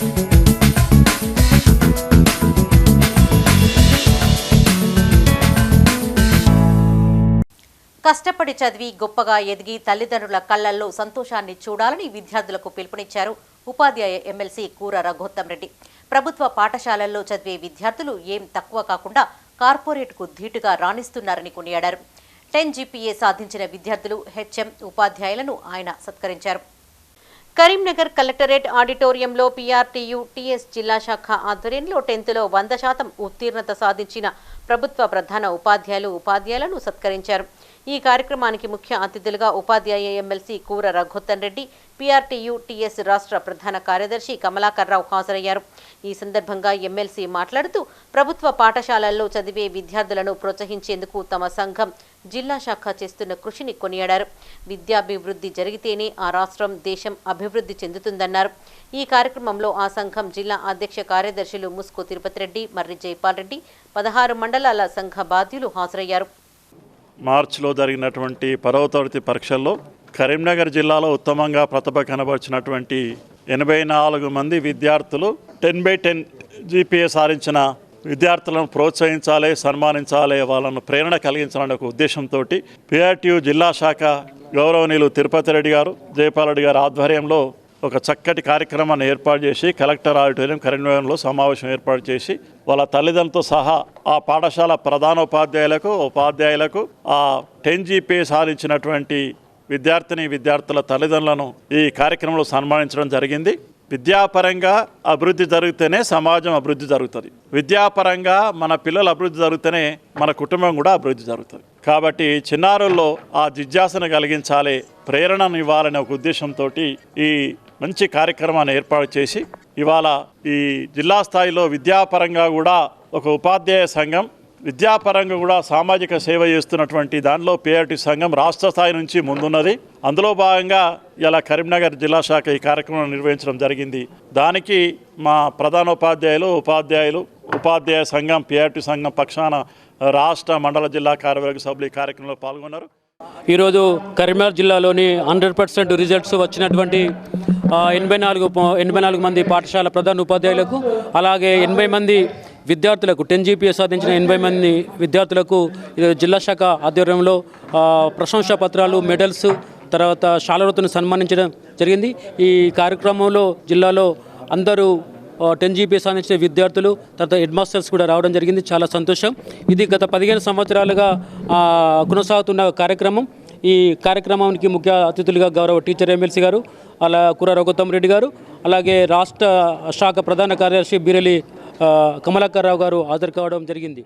కష్టపడి చదివి గొప్పగా ఎదిగి తల్లిదండ్రుల కళ్ళల్లో సంతోషాన్ని చూడాలని విద్యార్థులకు పిలుపునిచ్చారు ఉపాధ్యాయ ఎమ్మెల్సీ కూర రఘోత్తం రెడ్డి. ప్రభుత్వ పాఠశాలల్లో చదివే విద్యార్థులు ఏం తక్కువ కాకుండా కార్పొరేట్కు ధీటుగా రాణిస్తున్నారని కొనియాడారు. టెన్ జీపీఏ సాధించిన విద్యార్థులు హెచ్ఎం ఉపాధ్యాయులను ఆయన సత్కరించారు. కరీంనగర్ కలెక్టరేట్ ఆడిటోరియంలో పీఆర్టీయు టీఎస్ జిల్లా శాఖ ఆధ్వర్యంలో టెన్త్లో వంద శాతం ఉత్తీర్ణత సాధించిన ప్రభుత్వ ప్రధాన ఉపాధ్యాయులు ఉపాధ్యాయులను సత్కరించారు. ఈ కార్యక్రమానికి ముఖ్య అతిథులుగా ఉపాధ్యాయ ఎమ్మెల్సీ కూర రఘుత్తన్ రెడ్డి పీఆర్టీయు టీఎస్ రాష్ట్ర ప్రధాన కార్యదర్శి కమలాకర్ రావు హాజరయ్యారు. ఈ సందర్భంగా ఎమ్మెల్సీ మాట్లాడుతూ ప్రభుత్వ పాఠశాలల్లో చదివే విద్యార్థులను ప్రోత్సహించేందుకు తమ సంఘం జిల్లా శాఖ చేస్తున్న కృషిని కొనియాడారు. విద్యాభివృద్ధి జరిగితేనే ఆ రాష్ట్రం దేశం అభివృద్ధి చెందుతుందన్నారు. ఈ కార్యక్రమంలో ఆ సంఘం జిల్లా అధ్యక్ష కార్యదర్శులు ముస్కు తిరుపతి రెడ్డి మర్రి జైపాల్ రెడ్డి పదహారు మండలాల సంఘ బాధ్యులు హాజరయ్యారు. మార్చిలో జరిగినటువంటి పదవ పరీక్షల్లో కరీంనగర్ జిల్లాలో ఉత్తమంగా ప్రతిభ కనబరిచినటువంటి ఎనభై నాలుగు మంది విద్యార్థులు టెన్ బై టెన్ జీపీఏ సాధించిన విద్యార్థులను ప్రోత్సహించాలి సన్మానించాలి వాళ్ళను ప్రేరణ కలిగించాలనే ఒక ఉద్దేశంతో పిఆర్టీయు జిల్లా శాఖ గౌరవనీయులు తిరుపతి రెడ్డి గారు జయపాల్ రెడ్డి గారి ఆధ్వర్యంలో ఒక చక్కటి కార్యక్రమాన్ని ఏర్పాటు చేసి కలెక్టర్ ఆడిటోరియం కరీంనగర్లో సమావేశం ఏర్పాటు చేసి వాళ్ళ తల్లిదండ్రులతో సహా ఆ పాఠశాల ప్రధానోపాధ్యాయులకు ఉపాధ్యాయులకు ఆ టెన్ జీపీఏ సాధించినటువంటి విద్యార్థిని విద్యార్థుల తల్లిదండ్రులను ఈ కార్యక్రమంలో సన్మానించడం జరిగింది. విద్యాపరంగా అభివృద్ధి జరిగితేనే సమాజం అభివృద్ధి జరుగుతుంది. విద్యాపరంగా మన పిల్లలు అభివృద్ధి జరిగితేనే మన కుటుంబం కూడా అభివృద్ధి జరుగుతుంది. కాబట్టి చిన్నారుల్లో ఆ జిజ్ఞాసను కలిగించాలి ప్రేరణను ఇవ్వాలనే ఒక ఉద్దేశంతో ఈ మంచి కార్యక్రమాన్ని ఏర్పాటు చేసి ఇవాళ ఈ జిల్లా స్థాయిలో విద్యాపరంగా కూడా ఒక ఉపాధ్యాయ సంఘం విద్యాపరంగా కూడా సామాజిక సేవ చేస్తున్నటువంటి దానిలో పిఆర్టీ సంఘం రాష్ట్ర స్థాయి నుంచి ముందున్నది. అందులో భాగంగా ఇలా కరీంనగర్ జిల్లా శాఖ ఈ కార్యక్రమం నిర్వహించడం జరిగింది. దానికి మా ప్రధానోపాధ్యాయులు ఉపాధ్యాయులు ఉపాధ్యాయ సంఘం పిఆర్టీ సంఘం పక్షాన రాష్ట్ర మండల జిల్లా కార్యవర్గ సభ్యులు ఈ కార్యక్రమంలో పాల్గొన్నారు. ఈరోజు కరీంనగర్ జిల్లాలోని హండ్రెడ్ పర్సెంట్ రిజల్ట్స్ వచ్చినటువంటి ఎనభై నాలుగు ఎనభై నాలుగు మంది పాఠశాల ప్రధాన ఉపాధ్యాయులకు అలాగే ఎనభై మంది విద్యార్థులకు టెన్ జీపీఏ సాధించిన ఎనభై మంది విద్యార్థులకు జిల్లా శాఖ ఆధ్వర్యంలో ప్రశంసా పత్రాలు మెడల్స్ తర్వాత శాలలతో సన్మానించడం జరిగింది. ఈ కార్యక్రమంలో జిల్లాలో అందరూ టెన్ జీబీ సాధించిన విద్యార్థులు తర్వాత హెడ్ మాస్టర్స్ కూడా రావడం జరిగింది. చాలా సంతోషం. ఇది గత పదిహేను సంవత్సరాలుగా కొనసాగుతున్న కార్యక్రమం. ఈ కార్యక్రమానికి ముఖ్య అతిథులుగా గౌరవ టీచర్ ఎమ్మెల్సీ గారు అలా కుర్ర రఘుత్తం రెడ్డి గారు అలాగే రాష్ట్ర శాఖ ప్రధాన కార్యదర్శి బీరెలి కమలాకర్ రావు గారు హాజరు కావడం జరిగింది.